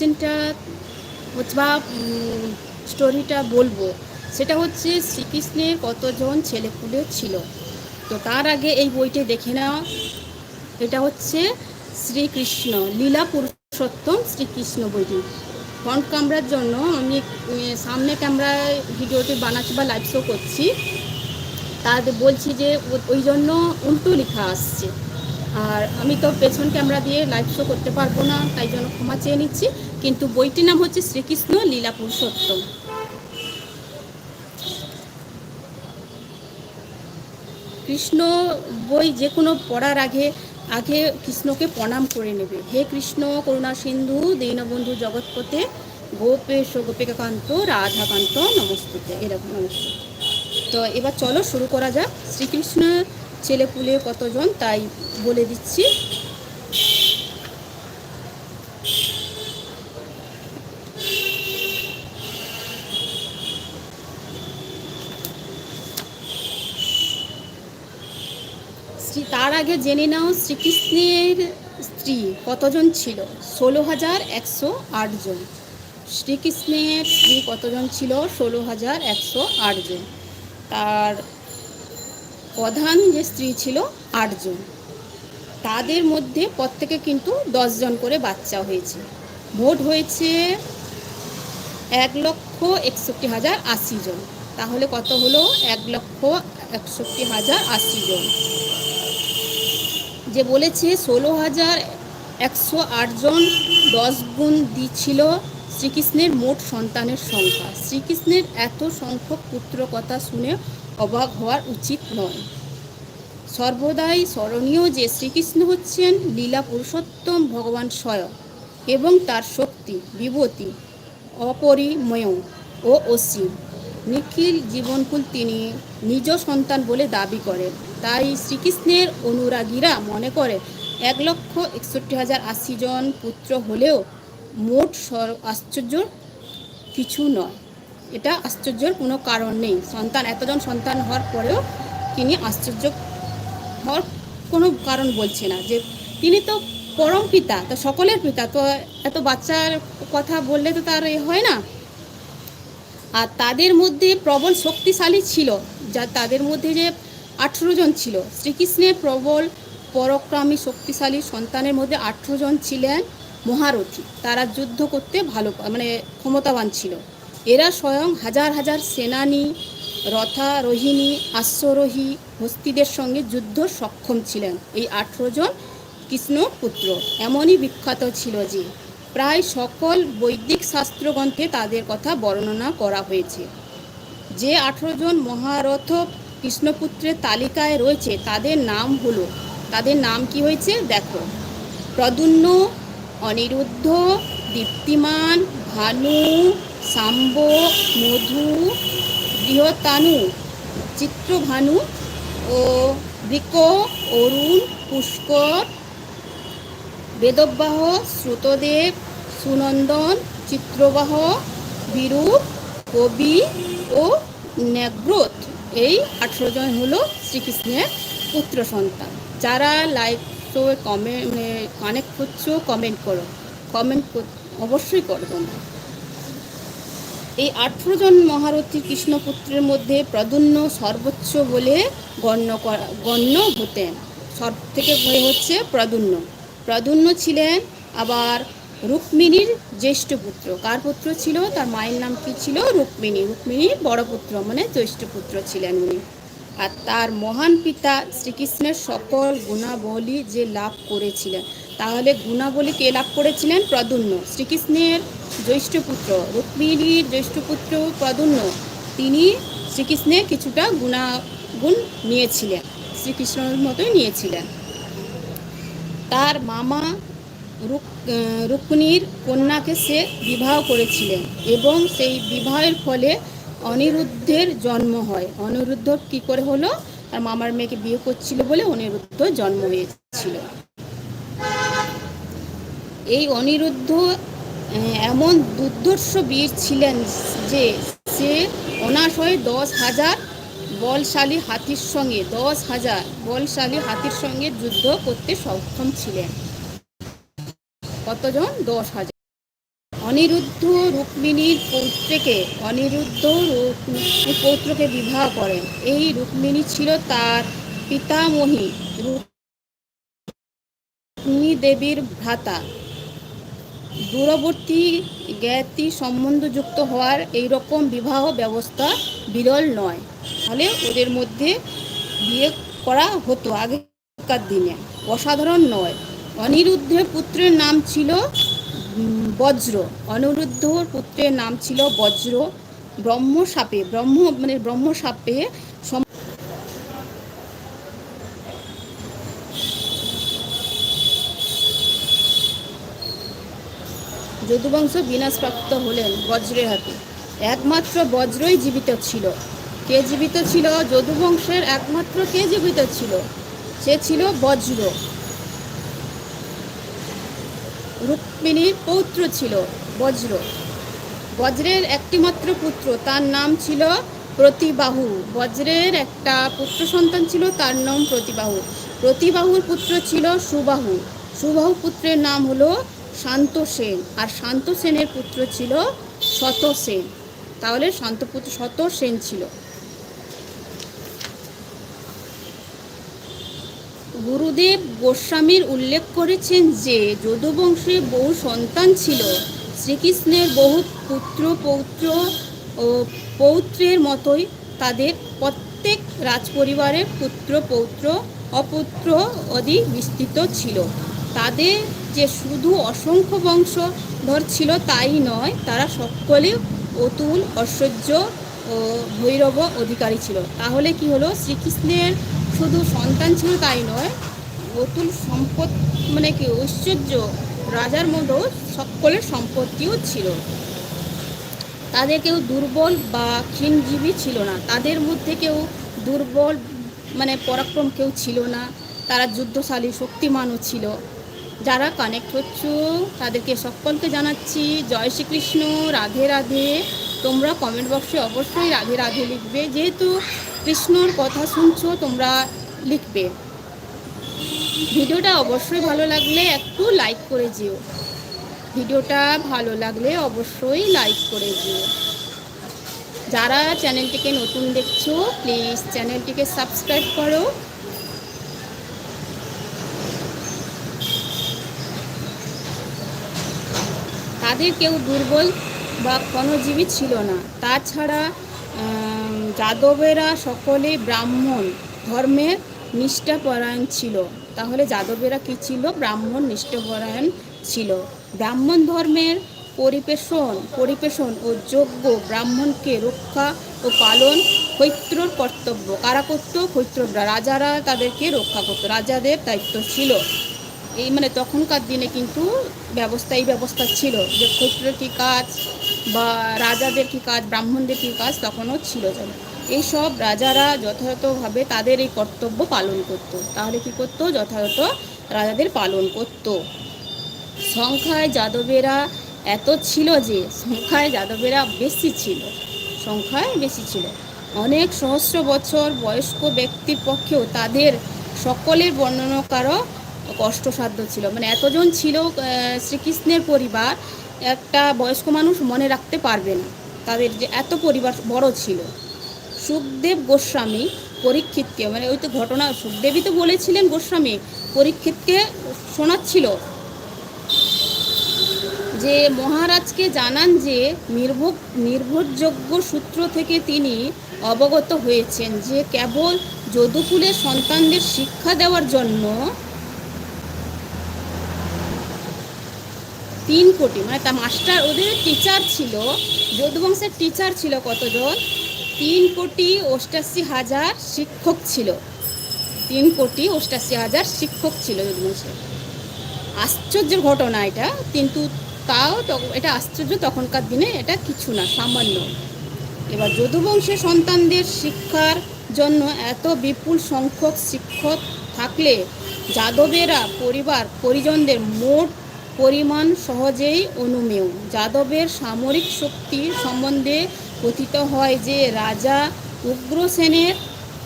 কোশ্চেনটা বা স্টোরিটা বলব। সেটা হচ্ছে শ্রীকৃষ্ণের কতজন ছেলেপুলে ছিল। তো তার আগে এই বইটি দেখে নেওয়া এটা হচ্ছে শ্রীকৃষ্ণ, লীলা পুরুষোত্তম শ্রীকৃষ্ণ বইটি। ফ্রন্ট ক্যামেরার জন্য আমি সামনে ক্যামেরায় ভিডিওটি বানাচ্ছি বা লাইভ শো করছি। তার বলছি যে ওই জন্য উল্টো লেখা আসছে। আর আমি তো পেছন ক্যামেরা দিয়ে লাইভ শো করতে পারব না, তাই জন্য ক্ষমা চেয়ে নিচ্ছি। কিন্তু বইটির নাম হচ্ছে শ্রীকৃষ্ণ লীলা পুরুষোত্তম। কৃষ্ণ বই যে কোনো পড়ার আগে আগে কৃষ্ণকে প্রণাম করে নেবে। হে কৃষ্ণ, করুণা সিন্ধু, দীনবন্ধু জগৎপতে গোপেশ গোপিকাকান্ত, রাধাকান্ত, নমস্তুতে। এরকম তো এবার চলো শুরু করা যাক। শ্রীকৃষ্ণ ছেলেপুলে কতজন, তাই বলে দিচ্ছি। তার আগে জেনে নাও, শ্রীকৃষ্ণের স্ত্রী কতজন ছিল? ষোলো হাজার একশো আটজন শ্রীকৃষ্ণের স্ত্রী কতজন ছিল? ষোলো হাজার একশো আটজন তার প্রধান যে স্ত্রী ছিল আটজন। তাদের মধ্যে প্রত্যেকে কিন্তু দশজন করে বাচ্চা হয়েছে। ভোট হয়েছে এক লক্ষ একষট্টি হাজার আশি জন। তাহলে কত হলো? এক লক্ষ একষট্টি হাজার আশি জন। যে বলেছে ষোলো হাজার একশো আটজন দশ গুণ দিছিল শ্রীকৃষ্ণের মোট সন্তানের সংখ্যা। শ্রীকৃষ্ণের এত সংখ্যক পুত্র কথা শুনে অবাক হওয়ার উচিত নয়। সর্বদাই স্মরণীয় যে শ্রীকৃষ্ণ হচ্ছেন লীলা পুরুষোত্তম ভগবান স্বয়ং এবং তার শক্তি, বিভূতি, অপরিময় ও অসীম। নিখিল জীবনকুল তিনি নিজ সন্তান বলে দাবি করেন। তাই শ্রীকৃষ্ণের অনুরাগীরা মনে করে এক লক্ষ একষট্টি হাজার আশি জন পুত্র হলেও মোট আশ্চর্য কিছু নয়। এটা আশ্চর্যের কোনো কারণ নেই। সন্তান, এতজন সন্তান হওয়ার পরেও তিনি আশ্চর্য হওয়ার কোনো কারণ বলছে না যে তিনি তো পরম পিতা, তো সকলের পিতা। তো এত বাচ্চার কথা বললে তো তার এ হয় না। আর তাদের মধ্যে প্রবল শক্তিশালী ছিল, যা তাদের মধ্যে যে আঠেরো জন ছিল। শ্রীকৃষ্ণের প্রবল, পরাক্রমী, শক্তিশালী সন্তানের মধ্যে আঠেরো জন ছিলেন মহারথী। তারা যুদ্ধ করতে ভালো মানে ক্ষমতাবান ছিল। এরা স্বয়ং হাজার হাজার সেনানী, রথারোহিণী, আশ্বরোহী হস্তিদের সঙ্গে যুদ্ধ সক্ষম ছিলেন। এই আঠেরো জন কৃষ্ণ পুত্র এমনই বিখ্যাত ছিল যে, প্রায় সকল বৈদিক শাস্ত্রগ্রন্থে তাদের কথা বর্ণনা করা হয়েছে। যে আঠেরো জন মহারথ কৃষ্ণপুত্রের তালিকায় রয়েছে, তাদের নাম হলো, তাদের নাম কি হয়েছে? দেখো। প্রদুন্ন অনিরুদ্ধ, দীপ্তিমান, ভানু সাম্ব, মধু বৃহতানু চিত্রভানু ও বৃক অরুণ, পুষ্কর, বেদব্যাহ, শ্রুতদেব, সুনন্দন, চিত্রবাহ, বিরূপ, কবি ও ন্যাগ্রত এই আঠেরো জন হলো শ্রীকৃষ্ণের পুত্র সন্তান। যারা লাইক তো কমেন্ট কানেক্ট করছ কমেন্ট করো। কমেন্ট অবশ্যই করো তোমরা। এই আঠেরো জন মহারথী কৃষ্ণপুত্রের মধ্যে প্রদুন্ন সর্বোচ্চ বলে গণ্য গণ্য হতেন সব থেকে বড় হচ্ছে প্রদুন্ন প্রদুন্ন ছিলেন আবার রুক্মিণীর জ্যেষ্ঠ পুত্র। কার পুত্র ছিল? তার মায়ের নাম কি ছিল? রুক্মিণী। রুক্মিণীর বড় পুত্র মানে জ্যেষ্ঠ পুত্র ছিলেন উনি। আর তার মহান পিতা শ্রীকৃষ্ণের সকল গুণাবলী যে লাভ করেছিলেন তাহলে গুণাবলী কে লাভ করেছিলেন? প্রদুন্ন শ্রীকৃষ্ণের জ্যৈষ্ঠ পুত্র, রুক্মিণীর জ্যৈষ্ঠ পুত্র প্রদুন্ন তিনি শ্রীকৃষ্ণের কিছুটা গুণাগুণ নিয়েছিলেন, শ্রীকৃষ্ণের মতোই নিয়েছিলেন। তার মামা রুক রুক্মিণীর কন্যাকে সে বিবাহ করেছিলেন এবং সেই বিবাহের ফলে অনিরুদ্ধের জন্ম হয়। অনিরুদ্ধ কি করে হলো? তার মামার মেয়েকে বিয়ে করছিল বলে অনিরুদ্ধ জন্ম হয়েছিল। এই অনিরুদ্ধ এমন দুর্ধর্ষ বীর ছিলেন যে সে অনাশয়ে দশ হাজার বলশালী হাতির সঙ্গে, দশ হাজার বলশালী হাতির সঙ্গে যুদ্ধ করতে সক্ষম ছিলেন। কতজন? দশ হাজার। অনিরুদ্ধ রুক্মিণীর পৌত্রকে, অনিরুদ্ধ পৌত্রকে বিবাহ করেন। এই রুক্মিণী ছিল তার পিতামহী রুক্মিণী দেবীর ভ্রাতা। দূরবর্তী জ্ঞাতি সম্বন্ধযুক্ত হওয়ার এই রকম বিবাহ ব্যবস্থা বিরল নয়। ফলে ওদের মধ্যে বিয়ে করা হতো আগেকার দিনে। অসাধারণ নয়। অনিরুদ্ধের পুত্রের নাম ছিল বজ্র। অনিরুদ্ধর পুত্রের নাম ছিল বজ্র। ব্রহ্মসাপে, ব্রহ্ম মানে ব্রহ্মসাপে যদুবংশ বিনাশপ্রাপ্ত হলেন বজ্রের হাতে। একমাত্র বজ্রই জীবিত ছিল। কে জীবিত ছিল? যদুবংশের একমাত্র কে জীবিত ছিল? সে ছিল বজ্র। রুক্মিণীর পৌত্র ছিল বজ্র। বজ্রের একটিমাত্র পুত্র, তার নাম ছিল প্রতিবাহু। বজ্রের একটা পুত্র সন্তান ছিল, তার নাম প্রতিবাহু। প্রতিবাহুর পুত্র ছিল সুবাহু। সুবাহু পুত্রের নাম হলো শান্ত সেন। আর শান্ত সেনের পুত্র ছিল শত সেন। তাহলে শান্তপুত্র শত সেন ছিল। গুরুদেব গোস্বামীর উল্লেখ করেছেন যে, যদুবংশে বহু সন্তান ছিল। শ্রীকৃষ্ণের বহু পুত্র, পৌত্র ও পৌত্রের মতোই তাদের প্রত্যেক রাজপরিবারের পুত্র, পৌত্র, অপুত্র আদি বিস্তৃত ছিল। তাদের যে শুধু অসংখ্য বংশধর ছিল তাই নয়, তারা সকলে অতুল ঐশ্বর্য ও ভৈরব অধিকারী ছিল। তাহলে কি হলো? শ্রীকৃষ্ণের শুধু সন্তান ছিল তাই নয়, অতুল সম্পদ মানে কি ঐশ্বর্য রাজার মতো সকলের সম্পত্তিও ছিল। তাদের কেউ দুর্বল বা ক্ষীণজীবী ছিল না। তাদের মধ্যে কেউ দুর্বল মানে পরাক্রম কেউ ছিল না। তারা যুদ্ধশালী, শক্তিমানও ছিল। যারা কানেক্ট হচ্ছ, তাদেরকে সকলকে জানাচ্ছি, জয় শ্রীকৃষ্ণ, রাধে রাধে। তোমরা কমেন্ট বক্সে অবশ্যই রাধে রাধে লিখবে। যেহেতু কৃষ্ণর কথা শুনছো, তোমরা লিখবে। ভিডিওটা অবশ্যই ভালো লাগলে একটু লাইক করে যেও। ভিডিওটা ভালো লাগলে অবশ্যই লাইক করে যেও। যারা চ্যানেলটিকে নতুন দেখছ প্লিজ চ্যানেলটিকে সাবস্ক্রাইব করো। তাদের কেউ দুর্বল বা ক্ষণজীবী ছিল না। তাছাড়া যাদবেরা সকলে ব্রাহ্মণ ধর্মের নিষ্ঠাপরায়ণ ছিল। তাহলে যাদবেরা কি ছিল? ব্রাহ্মণ নিষ্ঠাপরায়ণ ছিল। ব্রাহ্মণ ধর্মের পরিবেশন পরিবেশন ও যোগ্য ব্রাহ্মণকে রক্ষা ও পালন কৈত্রর কর্তব্য। কারা করত কৈত্ররা রাজারা তাদেরকে রক্ষা করতো, রাজাদের দায়িত্ব ছিল। এই মানে তখনকার দিনে কিন্তু ব্যবস্থা এই ব্যবস্থা ছিল যে ক্ষত্রের কী কাজ বা রাজাদের কী কাজ, ব্রাহ্মণদের কী কাজ তখনও ছিল যেন এইসব রাজারা যথাযথভাবে তাদের এই কর্তব্য পালন করত। তাহলে কি করতো? যথাযথ রাজাদের পালন করত। সংখ্যায় যাদবেরা এত ছিল যে সংখ্যায় যাদবেরা বেশি ছিল। সংখ্যায় বেশি ছিল। অনেক সহস্র বছর বয়স্ক ব্যক্তির পক্ষেও তাদের সকলের বর্ণনা কারও কষ্টসাধ্য ছিল। মানে এতজন ছিল শ্রীকৃষ্ণের পরিবার, একটা বয়স্ক মানুষ মনে রাখতে পারবে না। তাদের যে এত পরিবার বড় ছিল। সুখদেব গোস্বামী পরীক্ষিতকে মানে ওই তো ঘটনা, সুখদেবই তো বলেছিলেন গোস্বামী, পরীক্ষিতকে শোনাচ্ছিল যে, মহারাজকে জানান যে নির্ভর নির্ভরযোগ্য সূত্র থেকে তিনি অবগত হয়েছেন যে, কেবল যদুকুলের সন্তানদের শিক্ষা দেওয়ার জন্য তিন কোটি মানে তা মাস্টার ওদের টিচার ছিল, যদুবংশের টিচার ছিল কতজন? তিন কোটি অষ্টাশি হাজার শিক্ষক ছিল। তিন কোটি অষ্টাশি হাজার শিক্ষক ছিল যদুবংশের। আশ্চর্যের ঘটনা এটা, কিন্তু তাও এটা আশ্চর্য তখনকার দিনে এটা কিছু না, সামান্য। এবার যদুবংশের সন্তানদের শিক্ষার জন্য এত বিপুল সংখ্যক শিক্ষক থাকলে যাদবেরা পরিবার, পরিজনদের মোট পরিমাণ সহজেই অনুমেয়। যাদবের সামরিক শক্তি সম্বন্ধে কথিত হয় যে, রাজা উগ্রসেনের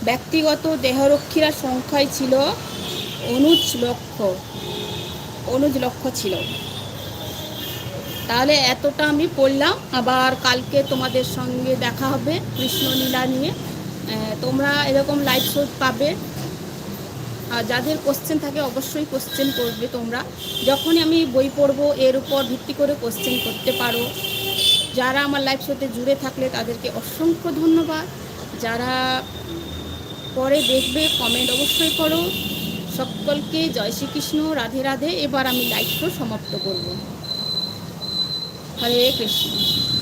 ব্যক্তিগত দেহরক্ষীরা সংখ্যায় ছিল অনুজ লক্ষ অনুজ লক্ষ ছিল। তাহলে এতটা আমি পড়লাম। আবার কালকে তোমাদের সঙ্গে দেখা হবে কৃষ্ণলীলা নিয়ে। তোমরা এরকম লাইভ শো পাবে। যাদের কোশ্চেন থাকে অবশ্যই কোশ্চেন করবে তোমরা। যখনই আমি বই পড়ব, এর উপর ভিত্তি করে কোশ্চেন করতে পারো। যারা আমার লাইভ শোতে জুড়ে থাকলে তাদেরকে অসংখ্য ধন্যবাদ। যারা পরে দেখবে কমেন্ট অবশ্যই করো। সকলকে জয় শ্রীকৃষ্ণ, রাধে রাধে। এবার আমি লাইভ শো সমাপ্ত করব। হরে কৃষ্ণ।